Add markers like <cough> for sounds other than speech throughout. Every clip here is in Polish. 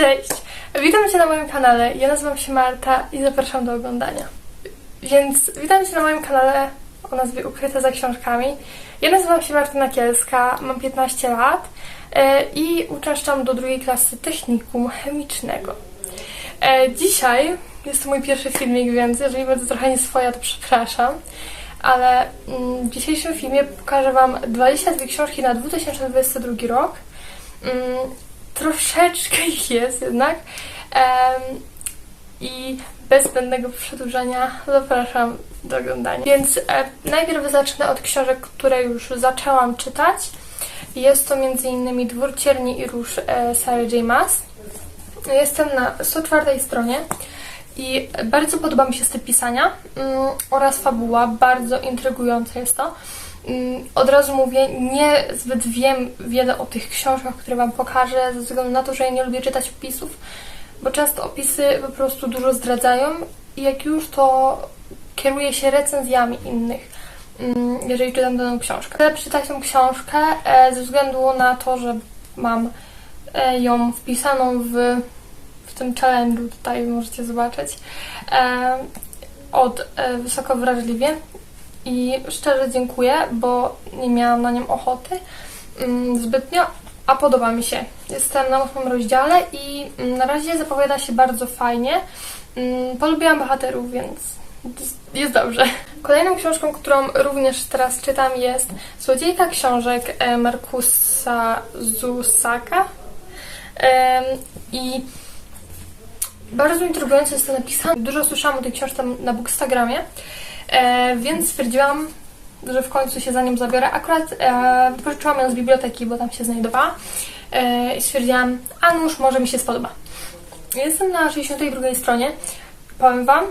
Cześć! Witam Cię na moim kanale. Ja nazywam się Marta i zapraszam do oglądania. Więc witam Cię na moim kanale o nazwie Ukryte za książkami. Ja nazywam się Martyna Kielska, mam 15 lat e, i uczęszczam do drugiej klasy technikum chemicznego. E, dzisiaj jest to mój pierwszy filmik, więc jeżeli będę trochę nie swoja, to przepraszam. Ale mm, w dzisiejszym filmie pokażę Wam 22 książki na 2022 rok. Troszeczkę ich jest jednak. Em, I bez zbędnego przedłużania zapraszam do oglądania. Więc e, najpierw zacznę od książek, które już zaczęłam czytać. Jest to m.in. Dwór Cierni i Róż e, Sarah J. Maas. Jestem na 104 stronie i bardzo podoba mi się styl pisania mm, oraz fabuła. Bardzo intrygujące jest to. Mm, Od razu mówię, nie zbyt wiem wiele o tych książkach, które Wam pokażę, ze względu na to, że ja nie lubię czytać opisów, bo często opisy po prostu dużo zdradzają i jak już to kieruję się recenzjami innych, mm, jeżeli czytam daną książkę. Chcę przeczytać tą książkę e, ze względu na to, że mam e, ją wpisaną w, w tym challenge'u, tutaj możecie zobaczyć, e, od Wysoko Wrażliwie i szczerze dziękuję, bo nie miałam na nią ochoty mm, zbytnio, a podoba mi się. Jestem na ósmym rozdziale i mm, na razie zapowiada się bardzo fajnie. Mm, Polubiłam bohaterów, więc jest- dobrze. Kolejną książką, którą również teraz czytam jest Złodziejka książek e, Markusa Zusaka. I bardzo intrygująco jest to napisane. Dużo słyszałam o tej książce na Bookstagramie, e, więc stwierdziłam, że w końcu się za nią zabiorę. Akurat e, ją z biblioteki, bo tam się znajdowała e, i stwierdziłam, a nuż, może mi się spodoba. Jestem na 62 stronie. Powiem Wam,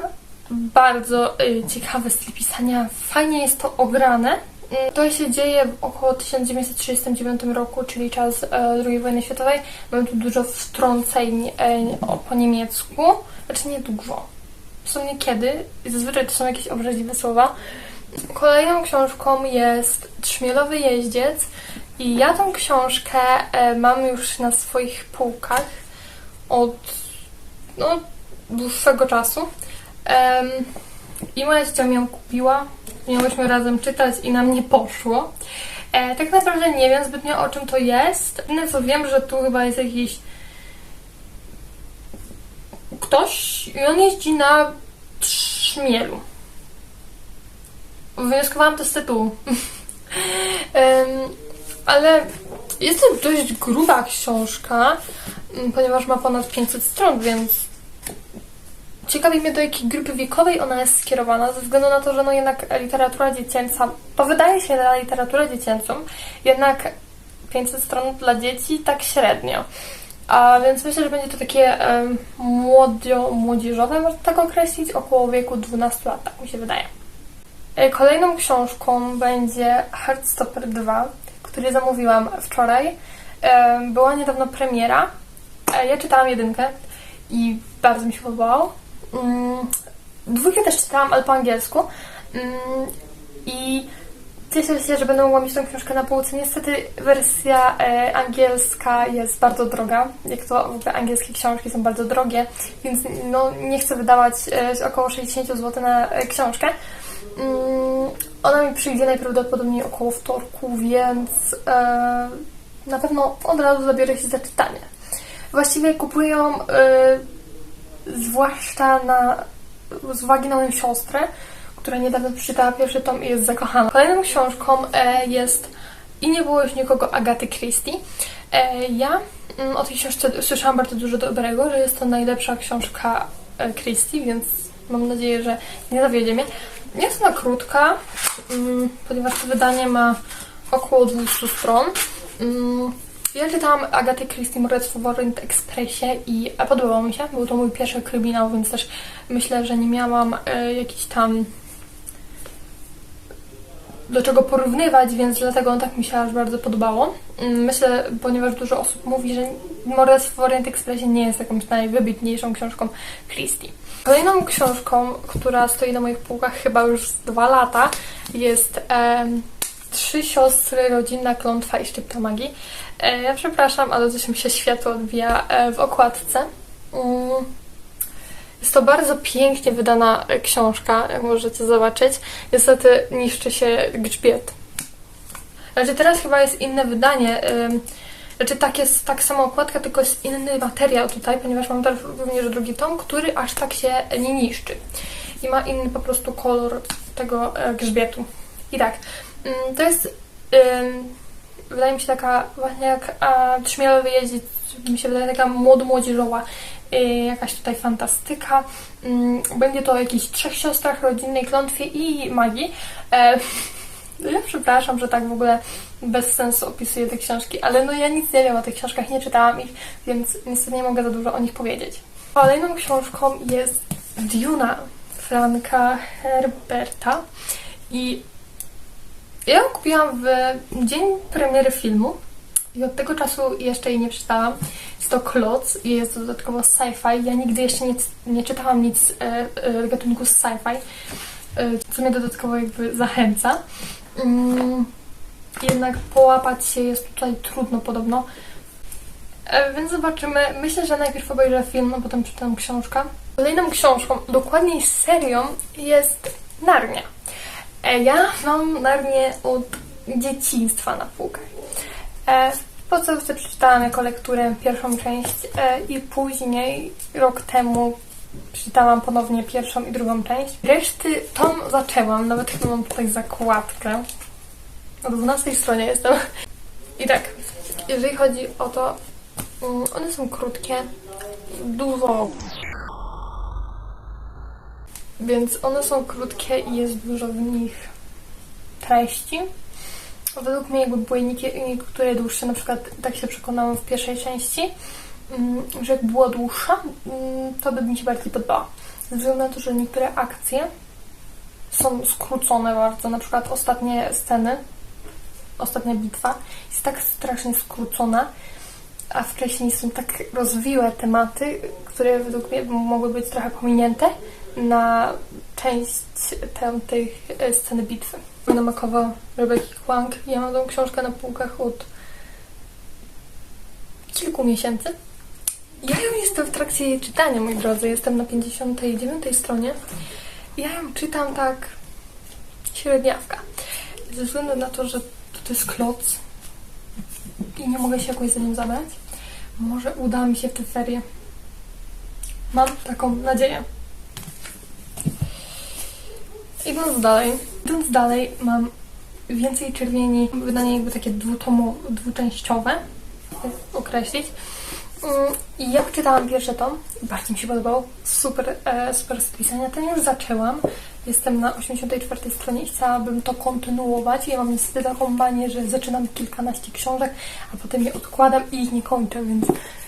bardzo y, ciekawy styl pisania. Fajnie jest to ograne. Mm, To się dzieje w około 1939 roku, czyli czas e, II wojny światowej. Mamy tu dużo wtrąceń e, po niemiecku. Znaczy nie dużo. W sumie kiedy. Zazwyczaj to są jakieś obraźliwe słowa. Kolejną książką jest Trzmielowy jeździec. I ja tą książkę e, mam już na swoich półkach od no, dłuższego czasu. I moja ciocia mi ją kupiła. Miałyśmy razem czytać i nam nie poszło. E, tak naprawdę nie wiem zbytnio o czym to jest. Jedyne co wiem, że tu chyba jest jakiś ktoś i on jeździ na trzmielu. Wnioskowałam to z tytułu. <laughs> Em, ale jest to dość gruba książka, ponieważ ma ponad 500 stron, więc ciekawi mnie do jakiej grupy wiekowej ona jest skierowana, ze względu na to, że no jednak literatura dziecięca, to wydaje się na literaturę dziecięcą, jednak 500 stron dla dzieci tak średnio. A więc myślę, że będzie to takie em, młodzio, młodzieżowe, można tak określić, około wieku 12 lat, tak mi się wydaje. E, Kolejną książką będzie Heartstopper 2, który zamówiłam wczoraj. E, Była niedawno premiera. E, Ja czytałam jedynkę i bardzo mi się podobało. Mm, Dwójkę też czytałam, ale po angielsku. Mm, I cieszę się, że będę mogła mieć tą książkę na półce. Niestety wersja e, angielska jest bardzo droga. Jak to w ogóle angielskie książki są bardzo drogie, więc no, nie chcę wydawać e, około 60 zł na e, książkę. Mm, Ona mi przyjdzie najprawdopodobniej około wtorku, więc e, na pewno od razu zabiorę się za czytanie. Właściwie kupuję ją e, zwłaszcza na, z uwagi na moją siostrę, która niedawno przeczytała pierwszy tom i jest zakochana. Kolejną książką e, jest I nie było już nikogo Agaty Christie. E, ja mm, o tej książce słyszałam bardzo dużo dobrego, że jest to najlepsza książka e, Christie, więc mam nadzieję, że nie zawiedzie mnie. Jest ona krótka, mm, ponieważ to wydanie ma około 200 stron. Mm, Ja czytałam Agatę Christie Morderstwo w Orient Expressie i podobało mi się. Był to mój pierwszy kryminał, więc też myślę, że nie miałam e, jakichś tam do czego porównywać, więc dlatego on tak mi się aż bardzo podobało. Mm, Myślę, ponieważ dużo osób mówi, że Morderstwo w Orient Expressie nie jest jakąś najwybitniejszą książką Christie. Kolejną książką, która stoi na moich półkach chyba już dwa lata, jest em, Trzy siostry, rodzinna klątwa i szczypta magii. E, ja przepraszam, ale coś mi się światło odbija e, w okładce. Mm. Jest to bardzo pięknie wydana e, książka, jak możecie zobaczyć. Niestety niszczy się grzbiet. Znaczy teraz chyba jest inne wydanie. Znaczy tak jest tak samo okładka, tylko jest inny materiał tutaj, ponieważ mam teraz również drugi tom, który aż tak się nie niszczy. I ma inny po prostu kolor tego e, grzbietu. I tak, ym, to jest wydaje mi się taka właśnie jak a, Trzmielę wyjeździć, mi się wydaje taka młodo-młodzieżowa y, jakaś tutaj fantastyka. Ym, Będzie to o jakichś trzech siostrach, rodzinnej klątwie i magii. E, <laughs> ja przepraszam, że tak w ogóle bez sensu opisuję te książki, ale no ja nic nie wiem o tych książkach, nie czytałam ich, więc niestety nie mogę za dużo o nich powiedzieć. Kolejną książką jest Duna Franka Herberta i ja ją kupiłam w dzień premiery filmu i od tego czasu jeszcze jej nie przeczytałam. Jest to kloc i jest to dodatkowo sci-fi. Ja nigdy jeszcze nie, nie czytałam nic e, e, gatunku sci-fi, e, co mnie dodatkowo jakby zachęca. Mm, jednak połapać się jest tutaj trudno podobno. E, Więc zobaczymy. Myślę, że najpierw obejrzę film, a potem przeczytam książkę. Kolejną książką, dokładniej serią, jest Narnia. E, Ja mam Narnię od dzieciństwa na półkach. E, W podstawce przeczytałam jako lekturę pierwszą część e, i później, rok temu, przeczytałam ponownie pierwszą i drugą część. Reszty tom zaczęłam, nawet chyba mam tutaj zakładkę. Na 12 stronie jestem. I tak, jeżeli chodzi o to, mm, one są krótkie, dużo. Więc one są krótkie i jest dużo w nich treści. Według mnie jakby były niektóre dłuższe, na przykład tak się przekonałam w pierwszej części, mm, że jak była dłuższa, mm, to by mi się bardziej podobała. Ze względu na to, że niektóre akcje są skrócone bardzo, na przykład ostatnie sceny, ostatnia bitwa jest tak strasznie skrócona, a wcześniej są tak rozwiłe tematy, które według mnie mogły być trochę pominięte na część tamtej e, sceny bitwy. Anna Makowa, Rebecca Kłang. Ja mam tą książkę na półkach od kilku miesięcy. Ja ją jestem w trakcie jej czytania, moi drodzy. Jestem na 59 stronie. Ja ją czytam tak średniawka. Ze względu na to, że to jest kloc i nie mogę się jakoś za nim zabrać, może uda mi się w te ferie. Mam taką nadzieję. Idąc dalej, idąc dalej, mam więcej czerwieni, wydanie jakby takie dwutomo, dwuczęściowe, tak określić. Mm, I ja czytałam pierwszy tom, bardzo mi się podobał, super, e, super z pisania. Ten już zaczęłam, jestem na 84 stronie i chciałabym to kontynuować. Ja mam niestety taką manię, że zaczynam kilkanaście książek, a potem je odkładam i ich nie kończę, więc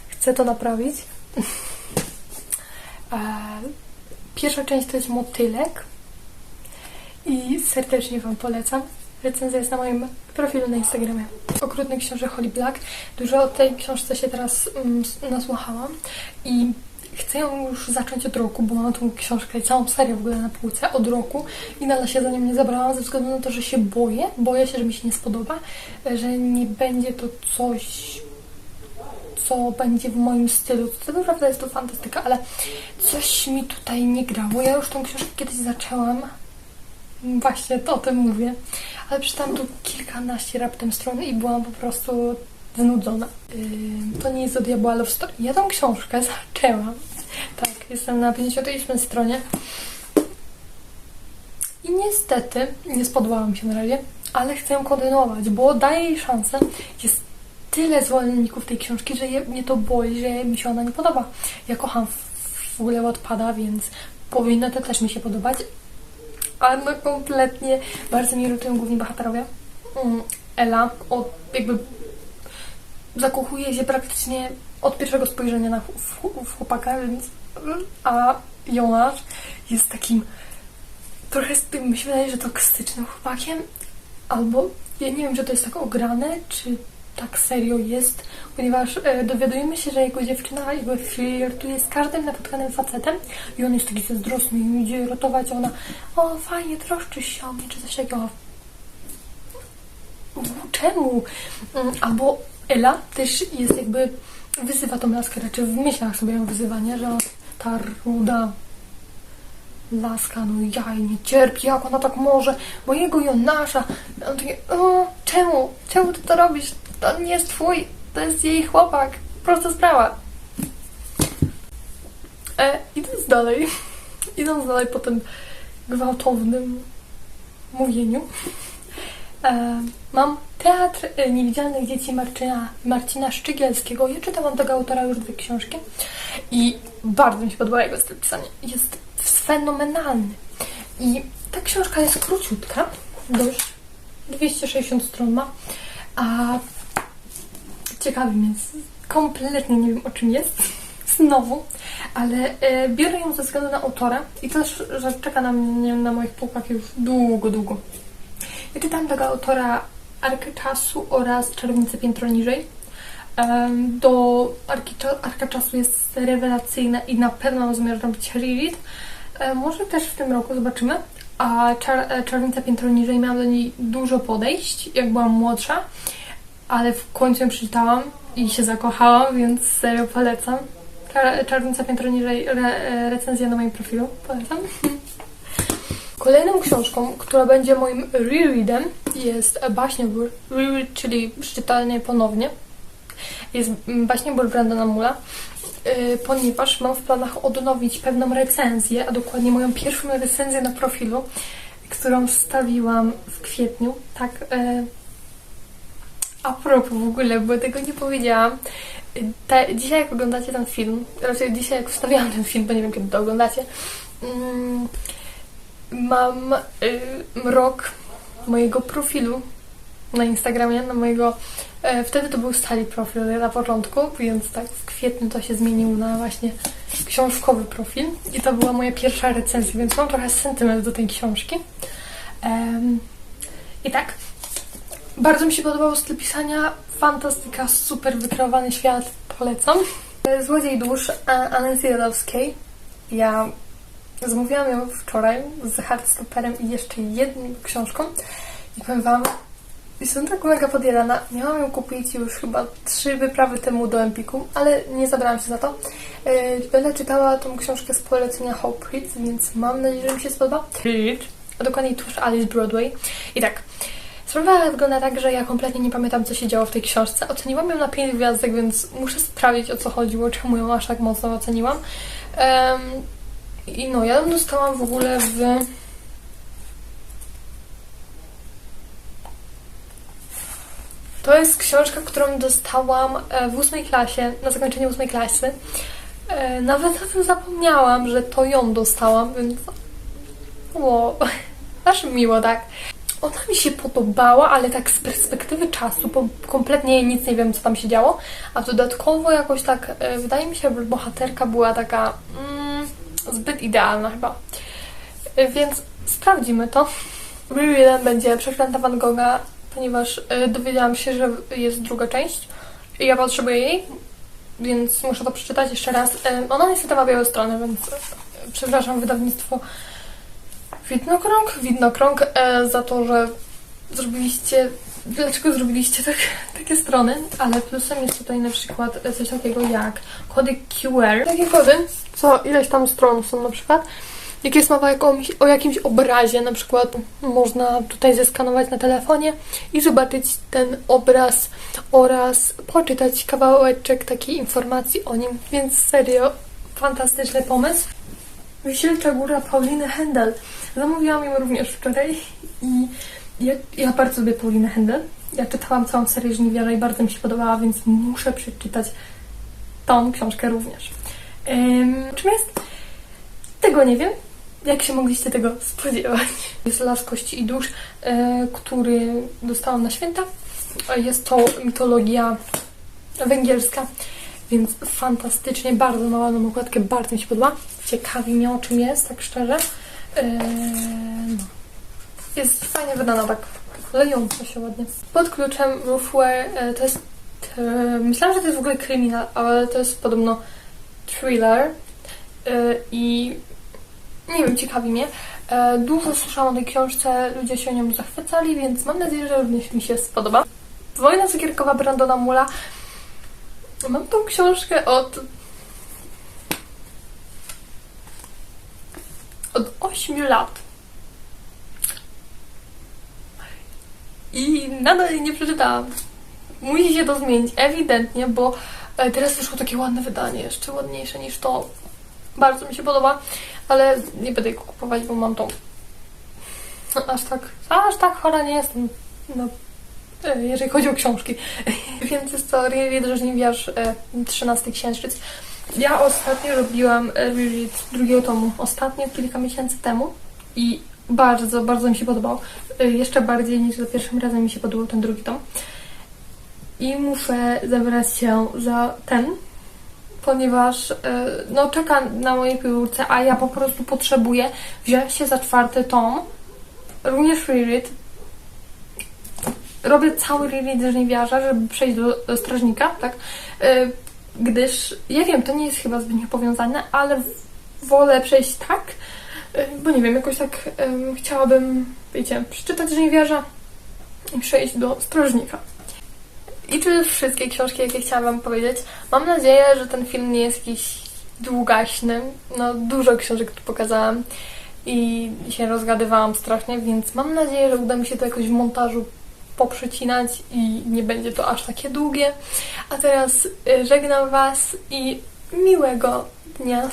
chcę to naprawić. <laughs> E, Pierwsza część to jest Motylek i serdecznie Wam polecam. Recenzja jest na moim profilu na Instagramie. Okrutny książę Holly Black. Dużo o tej książce się teraz mm, nasłuchałam i chcę ją już zacząć od roku, bo mam tą książkę i całą serię w ogóle na półce od roku i nadal się za nią nie zabrałam ze względu na to, że się boję. Boję się, że mi się nie spodoba, że nie będzie to coś co będzie w moim stylu. To naprawdę jest to fantastyka, ale coś mi tutaj nie grało. Ja już tą książkę kiedyś zaczęłam. Właśnie to o tym mówię. Ale przeczytałam tu kilkanaście raptem stron i byłam po prostu znudzona. Yy, to nie jest od Diabła Love Story. Ja tą książkę <laughs> zaczęłam. Tak, jestem na 58 stronie. I niestety nie spodobała mi się na razie, ale chcę ją kontynuować, bo daje jej szansę. Jest tyle zwolenników tej książki, że je, mnie to boli, że mi się ona nie podoba. Ja kocham w, ogóle odpada, więc powinno to też mi się podobać. Ale no kompletnie bardzo mi irytują główni bohaterowie. Mm, Ela od, jakby zakochuje się praktycznie od pierwszego spojrzenia na w chłopaka, więc a Jonasz jest takim trochę z tym, mi się wydaje, że toksycznym chłopakiem, albo ja nie wiem, czy to jest tak ograne, czy tak serio jest, ponieważ e, dowiadujemy się, że jego dziewczyna jakby flirtuje z każdym napotkanym facetem i on jest taki zazdrosny i idzie ratować, a ona o fajnie, troszczysz się o mnie, czy coś takiego. czemu? Mm, Albo Ela też jest jakby, wyzywa tą laskę, raczej w myślach sobie ją wyzywa, nie? Że ta ruda laska, no ja nie cierpi, jak ona tak może, mojego Jonasza. On taki, o, czemu? Czemu ty to robisz? To nie jest twój, to jest jej chłopak. Prosta sprawa. E, idąc dalej, <laughs> idąc dalej po tym gwałtownym mówieniu, e, mam Teatr e, Niewidzialnych Dzieci Marcina, Marcina Szczygielskiego. Ja czytałam tego autora już dwie książki i bardzo mi się podoba jego styl pisania. Jest fenomenalny. I ta książka jest króciutka, dość 260 stron ma, a ciekawi mnie, kompletnie nie wiem o czym jest, <laughs> znowu, ale e, biorę ją ze względu na autora i też, że czeka na mnie na moich półkach już długo, długo. Ja czytam tego autora Arkę Czasu oraz Czarownicę Piętro Niżej. Do Arki, Arka Czasu jest rewelacyjna i na pewno mam zamiar robić reread. Może też w tym roku zobaczymy. A Czar e, Czarownica Piętro Niżej miałam do niej dużo podejść, jak byłam młodsza, ale w końcu ją przeczytałam i się zakochałam, więc serio polecam. Czar Czarownica Piętro Niżej, re recenzja na moim profilu, polecam. <laughs> Kolejną książką, która będzie moim rereadem jest Baśniobór, reread, czyli przeczytanie ponownie. Jest Baśniobór Brandona Mula, yy, ponieważ mam w planach odnowić pewną recenzję, a dokładnie moją pierwszą recenzję na profilu, którą wstawiłam w kwietniu. Tak, yy, a propos w ogóle, bo tego nie powiedziałam. Dzisiaj jak oglądacie ten film, raczej dzisiaj jak wstawiałam ten film, bo nie wiem kiedy to oglądacie, mm, mam y, rok mojego profilu na Instagramie, na mojego. E, wtedy to był stali profil na początku, więc tak w kwietniu to się zmienił na właśnie książkowy profil. I to była moja pierwsza recenzja, więc mam trochę sentyment do tej książki. I tak. Bardzo mi się podobał styl pisania. Fantastyka, super wykreowany świat. Polecam. E, Złodziej dusz Anny Jadowskiej. Ja Zamówiłam ją wczoraj z hardstopperem i jeszcze jedną książką. I powiem Wam, jestem tak mega podjarana. Miałam ją kupić już chyba trzy wyprawy temu do Empiku, ale nie zabrałam się za to. Yy, Będę czytała tą książkę z polecenia Hope Reads, więc mam nadzieję, że mi się spodoba. Read. A dokładniej tuż Alice Broadway. I tak, Sprawa wygląda tak, że ja kompletnie nie pamiętam, co się działo w tej książce. Oceniłam ją na 5 gwiazdek, więc muszę sprawdzić, o co chodziło, czemu ją aż tak mocno oceniłam. Em, I no, ja ją dostałam w ogóle w... To jest książka, którą dostałam e, w ósmej klasie, na zakończenie ósmej klasy. E, Nawet o tym zapomniałam, że to ją dostałam, więc... Wow, <laughs> aż miło, tak. Ona mi się podobała, ale tak z perspektywy czasu, bo kompletnie nic nie wiem, co tam się działo. A dodatkowo jakoś tak, e, wydaje mi się, że bohaterka była taka mm, zbyt idealna chyba. E, Więc sprawdzimy to. Review 1 będzie Przeklęta Van Gogha, ponieważ e, dowiedziałam się, że jest druga część i ja potrzebuję jej, więc muszę to przeczytać jeszcze raz. Ona niestety ma białe strony, więc przepraszam wydawnictwo Widnokrąg, Widnokrąg e, za to, że zrobiliście, dlaczego zrobiliście tak, <laughs> takie strony, ale plusem jest tutaj na przykład coś takiego jak kody QR. Takie kody, co ileś tam stron są na przykład. Jak jest mowa o jakimś obrazie, na przykład można tutaj zeskanować na telefonie i zobaczyć ten obraz oraz poczytać kawałeczek takiej informacji o nim, więc serio fantastyczny pomysł. Wisielcza Góra Pauliny Händel. Zamówiłam ją również wczoraj i ja, ja bardzo lubię Paulinę Händel. Ja czytałam całą serię Żniwiarza i bardzo mi się podobała, więc muszę przeczytać tą książkę również. Ym, czym jest? Tego nie wiem. Jak się mogliście tego spodziewać? Jest Las Kości i Dusz, e, który dostałam na święta. Jest to mitologia węgierska, więc fantastycznie, bardzo ma ładną okładkę, bardzo mi się podoba. Ciekawi mnie o czym jest, tak szczerze. No. Jest fajnie wydana, tak lejąco się ładnie. Pod kluczem Roofware e, to jest... E, myślałam, że to jest w ogóle kryminał, ale to jest podobno thriller e, i nie wiem, ciekawi mnie. E, dużo słyszałam o tej książce, ludzie się nią zachwycali, więc mam nadzieję, że również mi się spodoba. Wojna cukierkowa Brandona Mula. Mam tą książkę od od 8 lat. I nadal jej nie przeczytałam. Musi się to zmienić, ewidentnie, bo e, teraz wyszło takie ładne wydanie, jeszcze ładniejsze niż to. Bardzo mi się podoba, ale nie będę jego kupować, bo mam tą. Aż tak, aż tak chora nie jestem. No, e, jeżeli chodzi o książki. Więc jest to reread Żniwiarz e, 13 Księżyc. Ja ostatnio robiłam e, reread drugiego tomu, ostatnio, kilka miesięcy temu i bardzo, bardzo mi się podobał. E, Jeszcze bardziej niż za pierwszym razem mi się podobał ten drugi tom. I muszę zabrać się za ten, ponieważ no, czeka na mojej piłce, a ja po prostu potrzebuję wziąć się za czwarty tom. Również reread. Robię cały reread żniwiarza, żeby przejść do, strażnika, tak? E, gdyż, ja wiem, to nie jest chyba zbytnio powiązane, ale wolę przejść tak, e, bo nie wiem, jakoś tak em, chciałabym, wiecie, przeczytać żniwiarza i przejść do strażnika. I to już wszystkie książki, jakie chciałam Wam powiedzieć. Mam nadzieję, że ten film nie jest jakiś długaśny. No, dużo książek tu pokazałam i się rozgadywałam strasznie, więc mam nadzieję, że uda mi się to jakoś w montażu poprzecinać i nie będzie to aż takie długie. A teraz y, żegnam Was i miłego dnia.